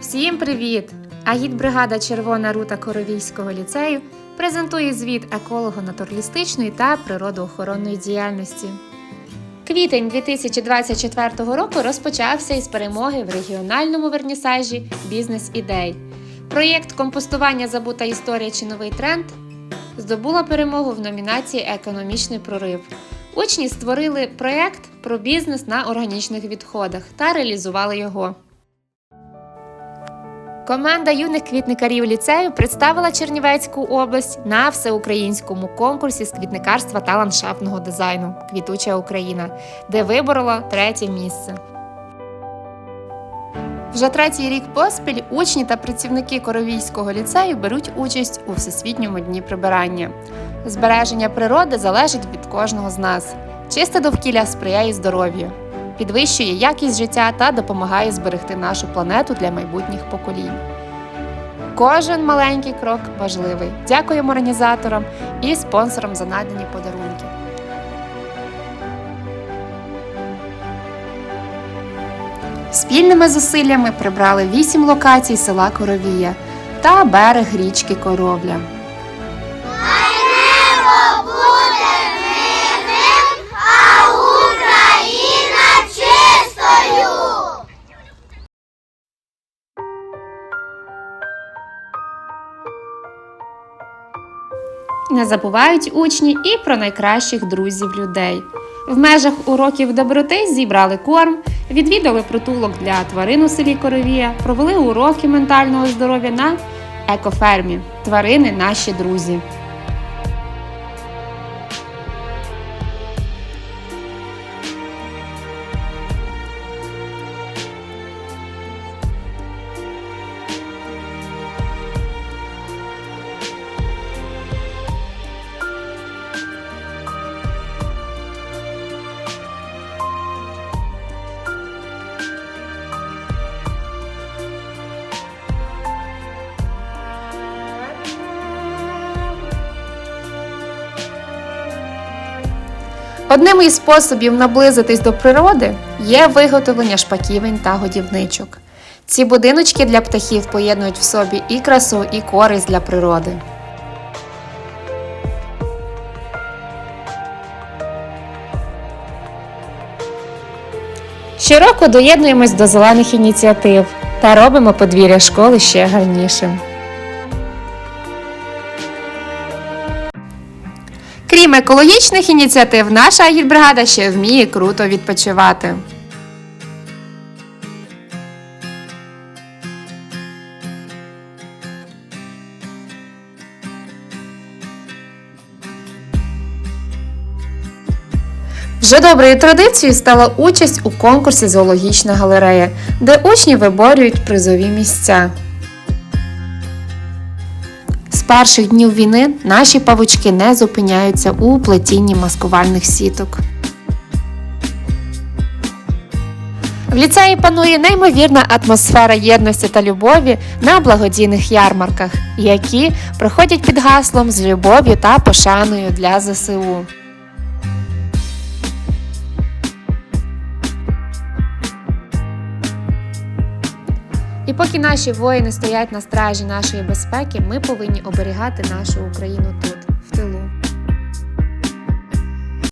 Всім привіт! Агітбригада Червона рута Коровійського ліцею презентує звіт еколого-натуралістичної та природоохоронної діяльності. Квітень 2024 року розпочався із перемоги в регіональному вернісажі Бізнес-ідей. Проєкт компостування Забута історія чи новий тренд здобула перемогу в номінації Економічний прорив. Учні створили проєкт про бізнес на органічних відходах та реалізували його. Команда юних квітникарів ліцею представила Чернівецьку область на всеукраїнському конкурсі з квітникарства та ландшафтного дизайну Квітуча Україна, де виборола третє місце. Вже третій рік поспіль учні та працівники Коровійського ліцею беруть участь у всесвітньому дні прибирання. Збереження природи залежить від кожного з нас. Чисте довкілля сприяє здоров'ю, підвищує якість життя та допомагає зберегти нашу планету для майбутніх поколінь. Кожен маленький крок важливий. Дякуємо організаторам і спонсорам за надані подарунки. Спільними зусиллями прибрали вісім локацій села Коровія та берег річки Коровля. Не забувають учні і про найкращих друзів людей. В межах уроків доброти зібрали корм, відвідали притулок для тварин у селі Коровія, провели уроки ментального здоров'я на екофермі. Тварини наші друзі. Одним із способів наблизитись до природи є виготовлення шпаківень та годівничок. Ці будиночки для птахів поєднують в собі і красу, і користь для природи. Щороку доєднуємось до зелених ініціатив та робимо подвір'я школи ще гарнішим. Крім екологічних ініціатив, наша агітбригада ще вміє круто відпочивати. Вже доброю традицією стала участь у конкурсі Зоологічна галерея, де учні виборюють призові місця. Перших днів війни наші павучки не зупиняються у плетінні маскувальних сіток. В ліцеї панує неймовірна атмосфера єдності та любові на благодійних ярмарках, які проходять під гаслом з любов'ю та пошаною для ЗСУ. поки наші воїни стоять на стражі нашої безпеки, ми повинні оберігати нашу Україну тут, в тилу.